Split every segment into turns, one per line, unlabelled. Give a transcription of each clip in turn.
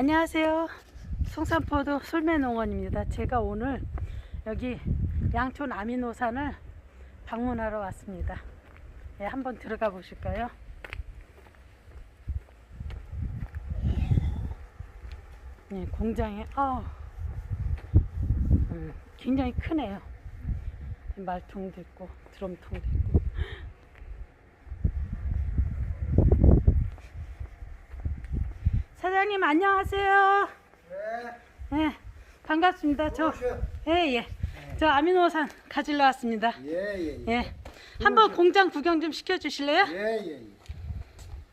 안녕하세요. 송산포도 솔매농원입니다. 제가 오늘 여기 양촌 아미노산을 방문하러 왔습니다. 예, 한번 들어가 보실까요? 네, 공장에 아, 음, 굉장히 크네요. 말통도 있고 드럼통도 있고. 사장님 안녕하세요. 네, 반갑습니다. 저, 예, 예. 저 아미노산 가지러 왔습니다.
예예 예.
예. 한번 공장 구경 좀 시켜주실래요?
예예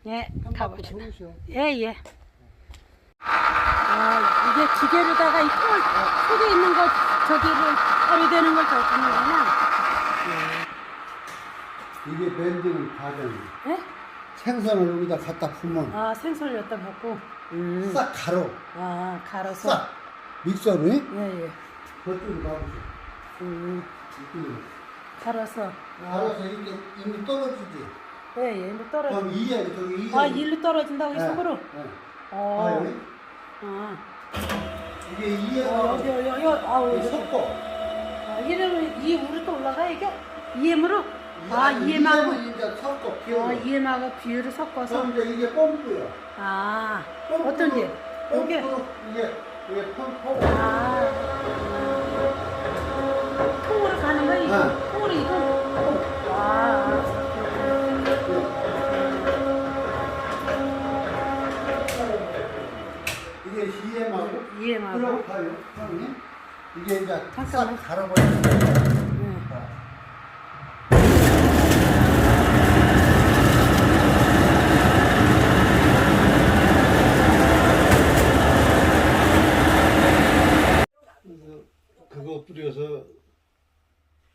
예.
예. 가보시죠. 예, 예. 아, 이게 기계로다가 이 털, 속에 있는 거, 저기를, 처리되는 걸 저기는구나.
이게 밴딩 과정이에요.
예?
생선을 여기다 갖다 풀면
아, 생선을 여기다 붓고. 음.
싹 갈어.
아, 갈아서.
싹 믹서로. 예?
예, 예.
그쪽으로 가보세요.
음,
이쪽으로.
갈아서.
갈아서 이렇게 이미 떨어지지.
예, 예. 일로 떨어져.
그럼 이에 저기 이에.
아, 일로 떨어진다고 이
예,
속으로?
예. 아
어.
여기
아,
이게 이에
어, 여기, 여기, 여기, 아우, 여기.
섞어.
아, 이래로 이 우로 또 올라가 이게 EM으로 아 EM하고
이에 이제 섞어
아
비워.
EM하고 비율을 섞어서
그럼 이제 이게 펌프야.
아
펌프로-
어떤 게 요게
펌프로 이게 이게 펌프.
아 통으로 가는 거야 이거
네.
통으로 이거 아
이게
EM하고
들어가요, 형님. 이게 이제
잠깐만.
싹 갈아버리는 거예요.
네.
그래서 그거 뿌려서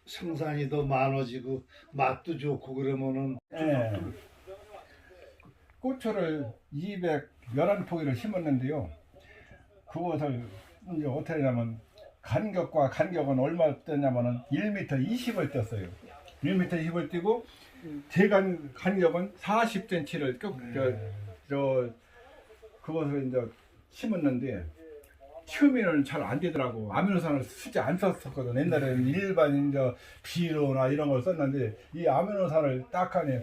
생산이 더 많아지고 맛도 좋고 그러면은
예. 고추를 211포기를 심었는데요. 그것을 이제 어떻게 하냐면 간격과 간격은 얼마 떴냐면은 1m 20을 떴어요. 1m 20을 띄고 대간 간격은 40cm를 쭉, 저, 저, 그것을 이제 심었는데 처음에는 잘 안 되더라고. 아미노산을 쓰지 안 썼었거든. 옛날에는 일반 이제 비료나 이런 걸 썼는데 이 아미노산을 딱 하니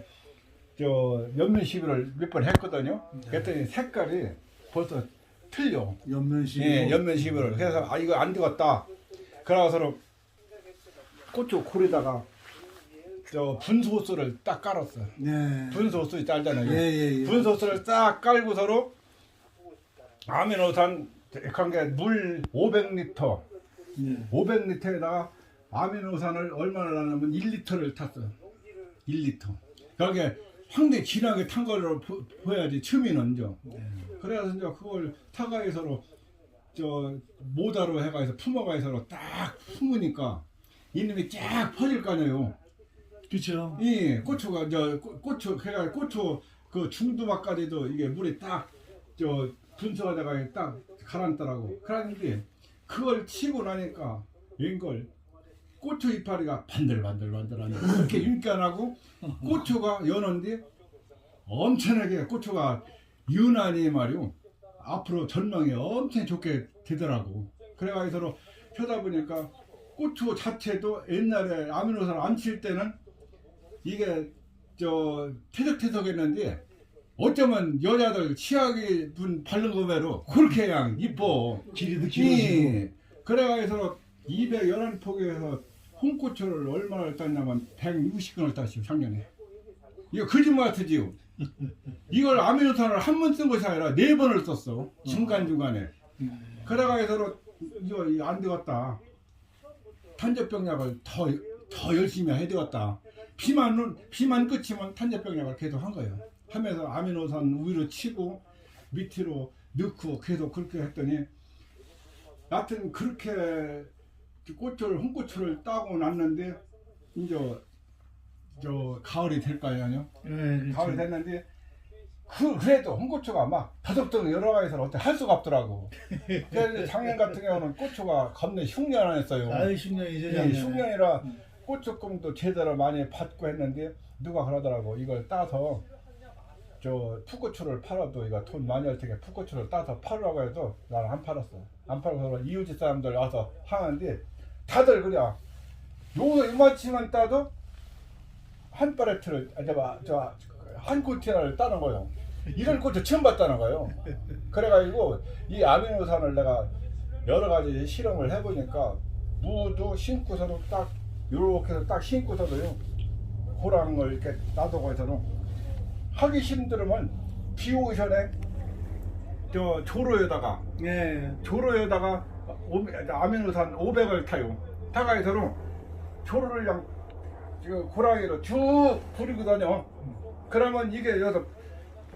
저 연면 시비를 몇 번 했거든요. 그랬더니 색깔이 벌써 틀려.
연면식.
예, 연면 시비를. 그래서 아 이거 안 되겠다. 그래서 고추 골에다가 저 분소스를 딱 깔았어.
네.
분소스 깔잖아요.
예, 예, 예.
분소스를 딱 깔고 서로 아미노산 관계 물 500리터.
예.
500리터에다가 아미노산을 얼마나 넣냐면 1리터를 탔어 1리터. 그러니까 상당히 진하게 탄 걸로 보- 보여야지 처음에는 이제 그래서 이제 그걸 타가에서로 저 모다로 해가지고 품어가서로 딱 품으니까 이놈이 쫙 퍼질 거 아니에요.
그렇죠.
이 고추가 저 고- 고추 그러니까 고추 그 중두막까지도 이게 물이 딱 저 돼가 딱 가라앉더라고. 그러는데 그걸 치고 나니까 웬걸 고추 이파리가 반들반들반들하니 그렇게 윤기안하고 고추가 여는데 엄청나게 고추가 유난히 말이요 앞으로 전망이 엄청 좋게 되더라고. 그래가지고 펴다 보니까 고추 자체도 옛날에 아미노산 안 칠 때는 이게 저 태석태석했는데 어쩌면 여자들 치약이 분 바른 거매로 그렇게 그냥 이뻐.
길이도
예. 그래가지고 211포기에서 홍고추를 얼마를 땄냐면 160건을 땄어요 작년에. 이거 거짓말 같으지요? 이걸 아미노산을 한 번 쓴 것이 아니라 네 번을 썼어 중간중간에. 그래가지고 이거 안 되겠다. 탄저병약을 더, 더 열심히 해야 되겠다. 비만 비만 끝이면 탄저병약을 계속 한 거예요 하면서 아미노산 위로 치고 밑으로 넣고 계속 그렇게 했더니 여하튼 그렇게 꽃을 홍고추를 따고 났는데 이제 저 가을이 될 거 아니에요?
예,
가을이 됐는데 그, 그래도 홍고추가 막 더덕더덕 여러 가지서 어떻게 할 수가 없더라고. 그래서 작년 같은 경우는 고추가 겁나 흉년했어요.
아유, 10년이죠.
예, 흉년이라 고추금도 제대로 많이 받고 했는데 누가 그러더라고. 이걸 따서 저 풋고추를 팔아도 이거 돈 많이 할 테니까 풋고추를 따서 팔으라고 해도 나는 안 팔았어. 안 팔고서 이웃집 사람들 와서 하는데 다들 그래. 요거 이만치만 따도 한 파레트를 아, 저한 꼬티를 따는 거요. 이런 꽃을 처음 봤다는 거예요. 그래가지고 이 아미노산을 내가 여러 가지 실험을 해보니까 무도 심고서도 딱 요렇게 해서 딱 심고서도요 호랑을 이렇게 놔두고 해서는 하기 힘들으면 비오션에 저 조로에다가
예.
조로에다가 오- 아미노산 500을 타요. 타가에서는 조로를 그냥 저 고랑이로 쭉 부리고 다녀. 그러면 이게 여기서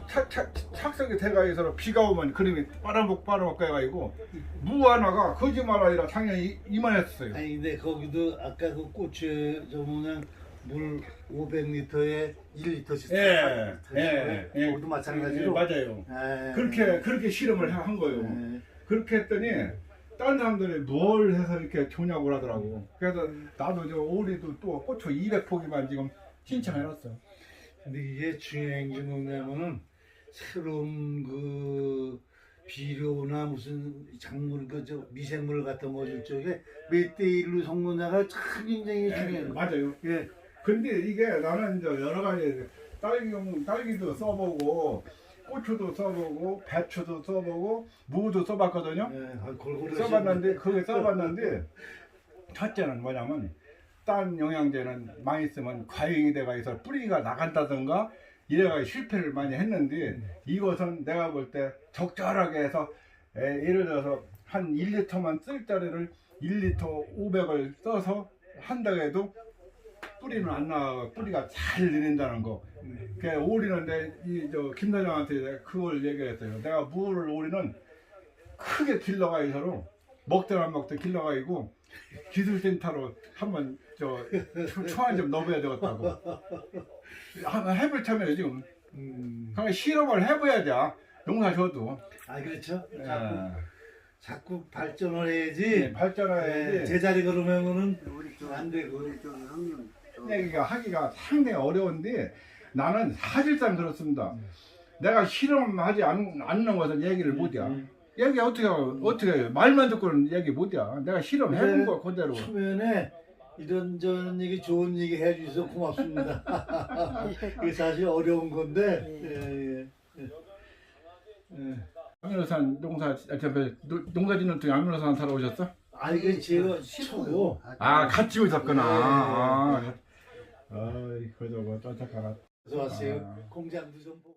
착, 착, 착석이 돼가지고 비가 오면 그림이 빨아먹 빨아먹고 해가지고 무 하나가 거짓말 아니라 작년에 이만했어요.
아니 근데 거기도 아까 그 고추 저 뭐냐 물 500리터에 1리터씩
예, 예, 예.
거기도 마찬가지로
맞아요.
예.
그렇게 그렇게 실험을 한 거예요.
예.
그렇게 했더니 다른 사람들이 뭘 해서 이렇게 좋냐고 하더라고. 그래서 나도 저 올해도 또 고추 200포기만 지금 신청해놨어.
근데 이게 중요한 게 뭐냐면은 새로운 그 비료나 무슨 작물 그저 미생물 같은 거줄 적에 몇 대 일로 섞느냐가 참 굉장히 중요해요.
맞아요.
예.
근데 이게 나는 이제 여러 가지 딸기 딸기도 써보고 고추도 써보고 배추도 써보고 무도 써봤거든요.
예. 아, 골고루
써봤는데 그게 써봤는데 첫째는 뭐냐면 딴 영양제는 많이 쓰면 과잉이 돼가 있어 뿌리가 나간다든가 이래가 실패를 많이 했는데 이것은 내가 볼 때 적절하게 해서 에, 예를 들어서 한 1리터만 쓸 자리를 1리터 500을 써서 한다고 해도 뿌리는 안 나가 뿌리가 잘 내린다는 거. 그 오리는 내이저 김사장한테 내가 그걸 얘기했어요. 내가 무를 오리는 크게 길러가지고 먹든 안 먹든 길러가지고 기술센터로 한번 저 초안 좀 넣어봐야 되겠다고. 한번 해볼 참이에요 지금.
음.
그러니까 실험을 해봐야 돼. 농사 줘도.
아 그렇죠.
예.
자꾸 자꾸 발전을 해야지.
네, 발전해야지.
예, 제자리 걸으면은
우리
쪽안 되고.
우리 쪽 형님 저
얘기가 하기가 상당히 어려운데 나는 사실상 그렇습니다. 내가 실험하지 않, 않는 것은 얘기를 못해.
음.
얘기 어떻게 어떻게 해요? 말만 듣고는 얘기 못해. 내가 실험해본
네.
거 그대로.
초면에 이런저런 얘기 좋은 얘기 해주셔서 고맙습니다. 이게 사실 어려운 건데. 예, 예. 예.
아미노산 농사 아, 저, 저, 노- 농사 짓는 중에 아미노산 사러 오셨어?
아 이게 제가 초고.
아 같이 오셨구나.
네.
아, 아이 그저 뭐 쫓아가라.
어서 왔어요.
아.
공장도 좀 보고.